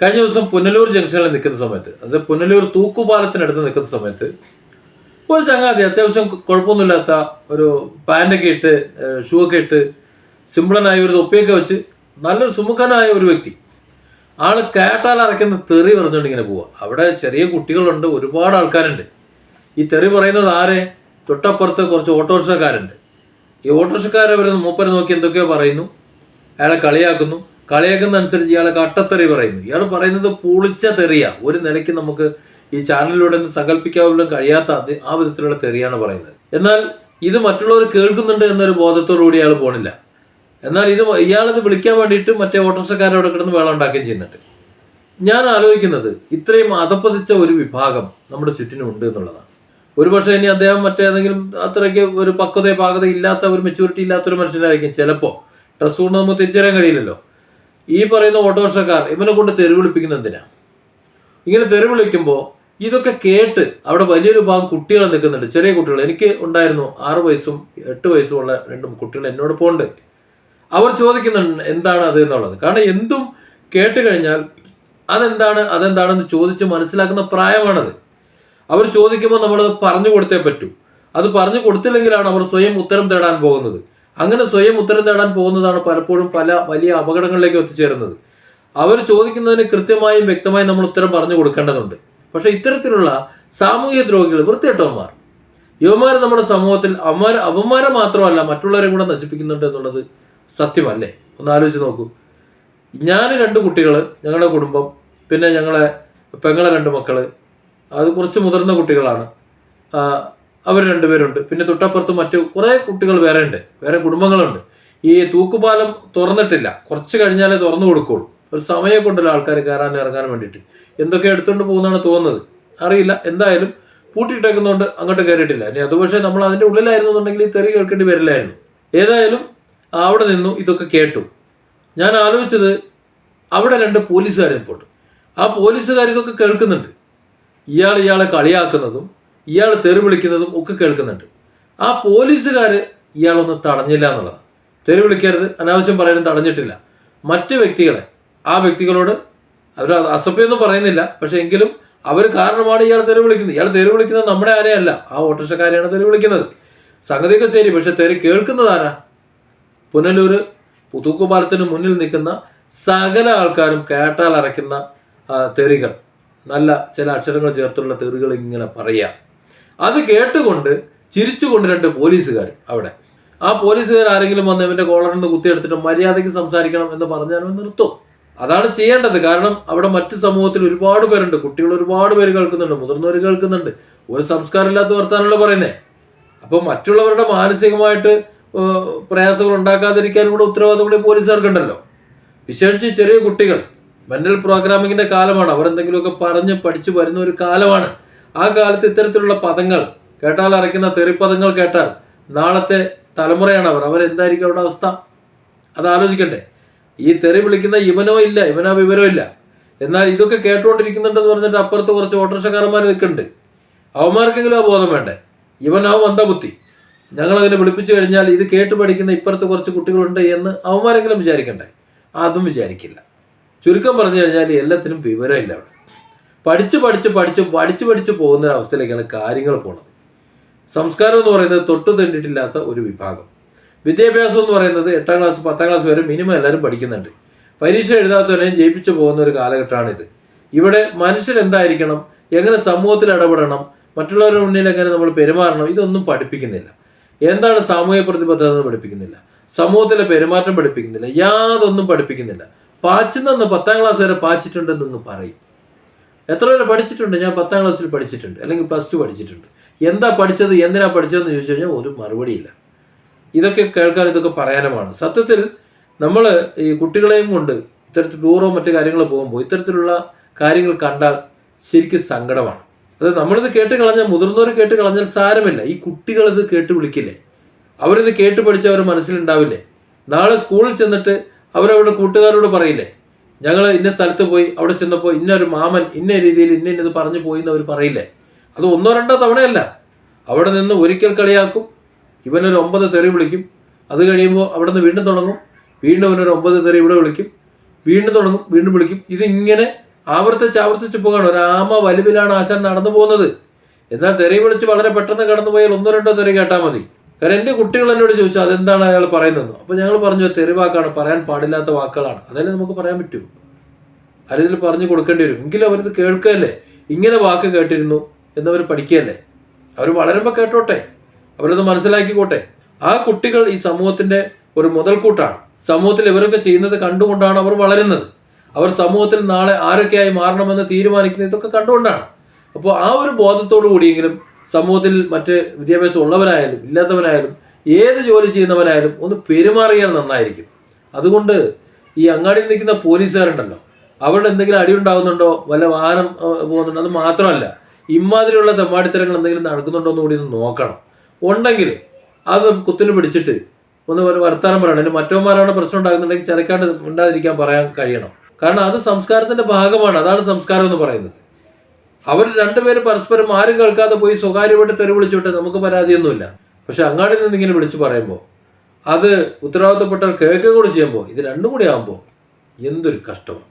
കഴിഞ്ഞ ദിവസം പുനലൂർ ജംഗ്ഷനിൽ നിൽക്കുന്ന സമയത്ത് അത് പുനലൂർ തൂക്കുപാലത്തിനടുത്ത് നിൽക്കുന്ന സമയത്ത് ഒരു ചങ്ങാതി അത്യാവശ്യം കുഴപ്പമൊന്നുമില്ലാത്ത ഒരു പാന്റൊക്കെ ഇട്ട് ഷൂ ഒക്കെ ഇട്ട് സിമ്പിളനായ ഒരു തൊപ്പിയൊക്കെ വെച്ച് നല്ലൊരു സുമുഖനായ ഒരു വ്യക്തി. ആൾ കേട്ടാൽ അറയ്ക്കുന്ന തെറി പറഞ്ഞുകൊണ്ട് ഇങ്ങനെ പോവുക അവിടെ ചെറിയ കുട്ടികളുണ്ട് ഒരുപാട് ആൾക്കാരുണ്ട്. ഈ തെറി പറയുന്നത് ആരെ? തൊട്ടപ്പുറത്ത് കുറച്ച് ഓട്ടോറിക്ഷക്കാരുണ്ട്. ഈ ഓട്ടോറിക്ഷക്കാരെ വരുന്ന മൂപ്പരെ നോക്കി എന്തൊക്കെയോ പറയുന്നു. അയാളെ കളിയാക്കുന്നു. കളിയാക്കുന്ന അനുസരിച്ച് ഇയാളെ കട്ടത്തെറി പറയുന്നു. ഇയാൾ പറയുന്നത് പുളിച്ച തെറിയ. ഒരു നിലയ്ക്ക് നമുക്ക് ഈ ചാനലിലൂടെ ഒന്ന് സങ്കല്പിക്കാവുന്ന കഴിയാത്ത ആ വിധത്തിലുള്ള തെറിയാണ് പറയുന്നത്. എന്നാൽ ഇത് മറ്റുള്ളവർ കേൾക്കുന്നുണ്ട് എന്നൊരു ബോധത്തോടു കൂടി ഇയാൾ പോണില്ല. എന്നാൽ ഇത് ഇയാളിത് വിളിക്കാൻ വേണ്ടിയിട്ട് മറ്റേ ഓട്ടോറിക്ഷക്കാരോട് കിടന്ന് വേളം ഉണ്ടാക്കുകയും ചെയ്യുന്നുണ്ട്. ഞാൻ ആലോചിക്കുന്നത് ഇത്രയും അതപ്പതിച്ച ഒരു വിഭാഗം നമ്മുടെ ചുറ്റിനും ഉണ്ട് എന്നുള്ളതാണ്. ഒരുപക്ഷെ ഇനി അദ്ദേഹം മറ്റേതെങ്കിലും അത്രയ്ക്ക് ഒരു പക്വതയോ പാകത ഇല്ലാത്ത ഒരു മെച്ചൂരിറ്റി ഇല്ലാത്ത ഒരു മനുഷ്യനായിരിക്കും ചിലപ്പോൾ ഡ്രസ് കൊണ്ട് നമുക്ക് തിരിച്ചറിയാൻ കഴിയില്ലല്ലോ. ഈ പറയുന്ന ഓട്ടോറിക്ഷക്കാർ ഇവനെ കൊണ്ട് തെരുവിളിപ്പിക്കുന്ന എന്തിനാ? ഇങ്ങനെ തെരുവിളിക്കുമ്പോൾ ഇതൊക്കെ കേട്ട് അവിടെ വലിയൊരു ഭാഗം കുട്ടികൾ നിൽക്കുന്നുണ്ട്. ചെറിയ കുട്ടികൾ എനിക്ക് ഉണ്ടായിരുന്നു ആറ് വയസ്സും എട്ട് വയസ്സും ഉള്ള രണ്ട് കുട്ടികൾ എന്നോട് പോണ്ട് അവർ ചോദിക്കുന്നുണ്ട് എന്താണ് അത് എന്നുള്ളത്. കാരണം എന്തും കേട്ട് കഴിഞ്ഞാൽ അതെന്താണ് അതെന്താണെന്ന് ചോദിച്ച് മനസ്സിലാക്കുന്ന പ്രായമാണത്. അവർ ചോദിക്കുമ്പോൾ നമ്മളത് പറഞ്ഞു കൊടുത്തേ പറ്റൂ. അത് പറഞ്ഞു കൊടുത്തില്ലെങ്കിലാണ് അവർ സ്വയം ഉത്തരം തേടാൻ പോകുന്നത്. അങ്ങനെ സ്വയം ഉത്തരം തേടാൻ പോകുന്നതാണ് പലപ്പോഴും പല വലിയ അപകടങ്ങളിലേക്ക് എത്തിച്ചേരുന്നത്. അവർ ചോദിക്കുന്നതിന് കൃത്യമായും വ്യക്തമായും നമ്മൾ ഉത്തരം പറഞ്ഞു കൊടുക്കേണ്ടതുണ്ട്. പക്ഷെ ഇത്തരത്തിലുള്ള സാമൂഹ്യ ദ്രോഹികൾ വൃത്തികെട്ടവന്മാർ യുവമാർ നമ്മുടെ സമൂഹത്തിൽ അവന്മാർ അപമാനം മാത്രമല്ല മറ്റുള്ളവരെ കൂടെ നശിപ്പിക്കുന്നുണ്ട് എന്നുള്ളത് സത്യമല്ലേ? ഒന്ന് ആലോചിച്ച് നോക്കൂ. ഞാൻ രണ്ട് കുട്ടികൾ ഞങ്ങളുടെ കുടുംബം പിന്നെ ഞങ്ങളെ പെങ്ങളെ രണ്ട് മക്കൾ അത് കുറച്ച് മുതിർന്ന കുട്ടികളാണ്. അവർ രണ്ടുപേരുണ്ട്. പിന്നെ തൊട്ടപ്പുറത്ത് മറ്റു കുറേ കുട്ടികൾ വേറെ ഉണ്ട് വേറെ കുടുംബങ്ങളുണ്ട്. ഈ തൂക്കുപാലം തുറന്നിട്ടില്ല. കുറച്ച് കഴിഞ്ഞാലേ തുറന്നു കൊടുക്കുള്ളൂ. ഒരു സമയം കൊണ്ടല്ലോ ആൾക്കാർ കയറാൻ ഇറങ്ങാൻ വേണ്ടിയിട്ട്. എന്തൊക്കെ എടുത്തുകൊണ്ട് പോകുന്നതാണ് തോന്നുന്നത്. അറിയില്ല. എന്തായാലും പൂട്ടിയിട്ടേക്കുന്നതുകൊണ്ട് അങ്ങോട്ട് കയറിയിട്ടില്ല. ഇനി അത് പക്ഷേ നമ്മൾ അതിന്റെ ഉള്ളിലായിരുന്നു എന്നുണ്ടെങ്കിൽ ഈ തെറി കേൾക്കേണ്ടി വരില്ലായിരുന്നു. ഏതായാലും അവിടെ നിന്നു ഇതൊക്കെ കേട്ടു. ഞാൻ ആലോചിച്ചത് അവിടെ രണ്ട് പോലീസുകാരെ പോട്ടു ആ പോലീസുകാർ ഇതൊക്കെ കേൾക്കുന്നുണ്ട്. ഇയാൾ ഇയാളെ കളിയാക്കുന്നതും ഇയാൾ തെറി വിളിക്കുന്നതും ഒക്കെ കേൾക്കുന്നുണ്ട്. ആ പോലീസുകാർ ഇയാളൊന്നും തടഞ്ഞില്ല എന്നുള്ളതാണ്. തെറി വിളിക്കരുത് അനാവശ്യം പറയാനും തടഞ്ഞിട്ടില്ല. മറ്റ് വ്യക്തികളെ ആ വ്യക്തികളോട് അവർ അസഭ്യമൊന്നും പറയുന്നില്ല. പക്ഷെ എങ്കിലും അവർ കാരണമാണ് ഇയാൾ തെറി വിളിക്കുന്നത്. ഇയാൾ തെറി വിളിക്കുന്നത് നമ്മുടെ ആരെയല്ല. ആ ഓട്ടോറിക്ഷക്കാരെയാണ് തെറി വിളിക്കുന്നത്. സംഗതിയൊക്കെ ശരി പക്ഷെ തെറി കേൾക്കുന്നത് ആരാ? പുനലൂര് പുതുക്കുപാലത്തിന് മുന്നിൽ നിൽക്കുന്ന സകല ആൾക്കാരും കേട്ടാൽ അരയ്ക്കുന്ന തെറികൾ. നല്ല ചില അക്ഷരങ്ങൾ ചേർത്തുള്ള തെറികൾ ഇങ്ങനെ പറയാം. അത് കേട്ടുകൊണ്ട് ചിരിച്ചുകൊണ്ട് രണ്ട് പോലീസുകാർ അവിടെ. ആ പോലീസുകാർ ആരെങ്കിലും വന്ന് ഇവന്റെ കോളറിൽ നിന്ന് കുത്തിയെടുത്തിട്ട് മര്യാദയ്ക്ക് സംസാരിക്കണം എന്ന് പറഞ്ഞാൽ അവൻ നിർത്തും. അതാണ് ചെയ്യേണ്ടത്. കാരണം അവിടെ മറ്റു സമൂഹത്തിൽ ഒരുപാട് പേരുണ്ട്. കുട്ടികൾ ഒരുപാട് പേര് കേൾക്കുന്നുണ്ട്. മുതിർന്നവർ കേൾക്കുന്നുണ്ട്. ഒരു സംസ്കാരമില്ലാത്ത വർത്താനമല്ല പറയുന്നേ? അപ്പോൾ മറ്റുള്ളവരുടെ മാനസികമായിട്ട് പ്രയാസങ്ങൾ ഉണ്ടാക്കാതിരിക്കാൻ കൂടെ ഉത്തരവാദിത്തം കൂടി പോലീസുകാർക്കുണ്ടല്ലോ. വിശേഷിച്ച് ചെറിയ കുട്ടികൾ. മെന്റൽ പ്രോഗ്രാമിങ്ങിന്റെ കാലമാണ്. അവർ എന്തെങ്കിലുമൊക്കെ പറഞ്ഞ് പഠിച്ചു വരുന്ന ഒരു കാലമാണ്. ആ കാലത്ത് ഇത്തരത്തിലുള്ള പദങ്ങൾ കേട്ടാൽ അറിയിക്കുന്ന തെറിപ്പദങ്ങൾ കേട്ടാൽ നാളത്തെ തലമുറയാണ് അവർ അവരെന്തായിരിക്കും അവരുടെ അവസ്ഥ? അത് ആലോചിക്കണ്ടേ. ഈ തെറി വിളിക്കുന്ന ഇവനോ ഇല്ല ഇവനോ വിവരോ ഇല്ല. എന്നാൽ ഇതൊക്കെ കേട്ടുകൊണ്ടിരിക്കുന്നുണ്ടെന്ന് പറഞ്ഞിട്ട് അപ്പുറത്ത് കുറച്ച് ഓട്ടോറിക്ഷക്കാരന്മാർ നിൽക്കുന്നുണ്ട്. അവന്മാർക്കെങ്കിലും ആ ബോധം വേണ്ടേ? ഇവനാവും മന്ദബുദ്ധി. ഞങ്ങളങ്ങനെ വിളിപ്പിച്ചു കഴിഞ്ഞാൽ ഇത് കേട്ട് പഠിക്കുന്ന ഇപ്പുറത്ത് കുറച്ച് കുട്ടികളുണ്ട് എന്ന് അവന്മാരെങ്കിലും വിചാരിക്കണ്ടേ? അതും വിചാരിക്കില്ല. ചുരുക്കം പറഞ്ഞു കഴിഞ്ഞാൽ എല്ലാത്തിനും വിവരമില്ല അവിടെ. പഠിച്ച് പഠിച്ച് പഠിച്ച് പഠിച്ച് പഠിച്ച് പോകുന്ന ഒരു അവസ്ഥയിലേക്കാണ് കാര്യങ്ങൾ പോണത്. സംസ്കാരം എന്ന് പറയുന്നത് തൊട്ടു തണ്ടിട്ടില്ലാത്ത ഒരു വിഭാഗം. വിദ്യാഭ്യാസം എന്ന് പറയുന്നത് എട്ടാം ക്ലാസ് പത്താം ക്ലാസ് വരെ മിനിമം എല്ലാവരും പഠിക്കുന്നുണ്ട്. പരീക്ഷ എഴുതാത്തവരെയും ജയിപ്പിച്ചു പോകുന്ന ഒരു കാലഘട്ടമാണിത്. ഇവിടെ മനുഷ്യൻ എന്തായിരിക്കണം? എങ്ങനെ സമൂഹത്തിൽ ഇടപെടണം? മറ്റുള്ളവരുടെ മുന്നിൽ എങ്ങനെ നമ്മൾ പെരുമാറണം? ഇതൊന്നും പഠിപ്പിക്കുന്നില്ല. എന്താണ് സാമൂഹ്യ പ്രതിബദ്ധത എന്ന് പഠിപ്പിക്കുന്നില്ല. സമൂഹത്തിലെ പെരുമാറ്റം പഠിപ്പിക്കുന്നില്ല. യാതൊന്നും പഠിപ്പിക്കുന്നില്ല. പാച്ചുന്നെന്ന് പത്താം ക്ലാസ് വരെ പാച്ചിട്ടുണ്ടെന്നൊന്ന് പറയും. എത്ര പേര് പഠിച്ചിട്ടുണ്ട്? ഞാൻ പത്താം ക്ലാസ്സിൽ പഠിച്ചിട്ടുണ്ട്. അല്ലെങ്കിൽ പ്ലസ് ടു പഠിച്ചിട്ടുണ്ട്. എന്താ പഠിച്ചത്? എന്തിനാ പഠിച്ചതെന്ന് ചോദിച്ചു കഴിഞ്ഞാൽ ഒരു മറുപടിയില്ല. ഇതൊക്കെ കേൾക്കാൻ ഇതൊക്കെ പറയാനുമാണ്. സത്യത്തിൽ നമ്മൾ ഈ കുട്ടികളെയും കൊണ്ട് ഇത്തരത്തിൽ ടൂറോ മറ്റു കാര്യങ്ങൾ പോകുമ്പോൾ ഇത്തരത്തിലുള്ള കാര്യങ്ങൾ കണ്ടാൽ ശരിക്കും സങ്കടമാണ്. അത് നമ്മളിത് കേട്ട് കളഞ്ഞാൽ മുതിർന്നവർ കേട്ട് കളഞ്ഞാൽ സാരമില്ല. ഈ കുട്ടികൾ ഇത് കേട്ട് വിളിക്കില്ലേ? അവരിത് കേട്ട് പഠിച്ച അവർ മനസ്സിലുണ്ടാവില്ലേ? നാളെ സ്കൂളിൽ ചെന്നിട്ട് അവരവരുടെ കൂട്ടുകാരോട് പറയില്ലേ? ഞങ്ങൾ ഇന്ന സ്ഥലത്ത് പോയി അവിടെ ചെന്നപ്പോൾ ഇന്ന ഒരു മാമൻ ഇന്ന രീതിയിൽ ഇന്ന ഇന്നത് പറഞ്ഞു പോയി എന്ന് അവർ പറയില്ലേ? അത് ഒന്നോ രണ്ടോ തവണയല്ല. അവിടെ നിന്ന് ഒരിക്കൽ കളിയാക്കും. ഇവനൊരു ഒമ്പത് തെറി വിളിക്കും. അത് കഴിയുമ്പോൾ അവിടെ നിന്ന് വീണ്ടും തുടങ്ങും. വീണ്ടും അവനൊരു ഒമ്പത് തെറി ഇവിടെ വിളിക്കും. വീണ്ടും തുടങ്ങും വീണ്ടും വിളിക്കും. ഇതിങ്ങനെ ആവർത്തിച്ച് ആവർത്തിച്ച് പോകാണ്. ഒരു ആമ വലിവിലാണ് ആശാൻ നടന്നു പോകുന്നത്. എന്നാൽ തെറി വിളിച്ച് വളരെ പെട്ടെന്ന് കടന്നു പോയാൽ ഒന്നോ രണ്ടോ തെറി കേട്ടാൽ മതി. കാരണം എന്റെ കുട്ടികൾ എന്നോട് ചോദിച്ചു അതെന്താണ് അയാൾ പറയുന്നത് അപ്പോൾ ഞങ്ങൾ പറഞ്ഞു തെരുവാക്കാണ് പറയാൻ പാടില്ലാത്ത വാക്കുകളാണ്. അതല്ലേ നമുക്ക് പറയാൻ പറ്റൂ? അല്ലെങ്കിൽ പറഞ്ഞു കൊടുക്കേണ്ടി വരും. എങ്കിലും അവരത് കേൾക്കുകയല്ലേ? ഇങ്ങനെ വാക്ക് കേട്ടിരുന്നു എന്നവർ പഠിക്കുകയല്ലേ? അവർ വളരുമ്പോൾ കേട്ടോട്ടെ? അവരത് മനസ്സിലാക്കിക്കോട്ടെ? ആ കുട്ടികൾ ഈ സമൂഹത്തിന്റെ ഒരു മുതൽക്കൂട്ടാണ്. സമൂഹത്തിൽ ഇവരൊക്കെ ചെയ്യുന്നത് കണ്ടുകൊണ്ടാണ് അവർ വളരുന്നത്. അവർ സമൂഹത്തിൽ നാളെ ആരൊക്കെയായി മാറണമെന്ന് തീരുമാനിക്കുന്നത് ഇതൊക്കെ കണ്ടുകൊണ്ടാണ്. അപ്പോൾ ആ ഒരു ബോധത്തോടു കൂടിയെങ്കിലും സമൂഹത്തിൽ മറ്റ് വിദ്യാഭ്യാസം ഉള്ളവരായാലും ഇല്ലാത്തവനായാലും ഏത് ജോലി ചെയ്യുന്നവനായാലും ഒന്ന് പെരുമാറിയാൽ നന്നായിരിക്കും. അതുകൊണ്ട് ഈ അങ്ങാടിയിൽ നിൽക്കുന്ന പോലീസുകാരുണ്ടല്ലോ അവരുടെ എന്തെങ്കിലും അടി ഉണ്ടാകുന്നുണ്ടോ? വല്ല വാഹനം പോകുന്നുണ്ടോ? അത് മാത്രമല്ല ഇമാതിരിയുള്ള തെമ്മാടിത്തരങ്ങൾ എന്തെങ്കിലും നടക്കുന്നുണ്ടോ എന്ന് കൂടി ഒന്ന് നോക്കണം. ഉണ്ടെങ്കിൽ അത് കുത്തിന് പിടിച്ചിട്ട് ഒന്ന് വർത്താനം പറയണം. അതിന് മറ്റവന്മാരാണ് പ്രശ്നം ഉണ്ടാകുന്നുണ്ടെങ്കിൽ ചിലക്കാണ്ട് ഉണ്ടാതിരിക്കാൻ പറയാൻ കഴിയണം. കാരണം അത് സംസ്കാരത്തിന്റെ ഭാഗമാണ്. അതാണ് സംസ്കാരം എന്ന് പറയുന്നത്. അവർ രണ്ടുപേരും പരസ്പരം ആരും കേൾക്കാതെ പോയി സ്വകാര്യമായിട്ട് തെറി വിളിച്ചോട്ടെ നമുക്ക് പരാതിയൊന്നുമില്ല. പക്ഷെ അങ്ങാടി നിന്ന് ഇങ്ങനെ വിളിച്ച് പറയുമ്പോൾ അത് ഉത്തരവാദിത്തപ്പെട്ടവർ കേൾക്കുകയും കൂടി ചെയ്യുമ്പോൾ ഇത് രണ്ടും കൂടി ആകുമ്പോൾ എന്തൊരു കഷ്ടമാണ്.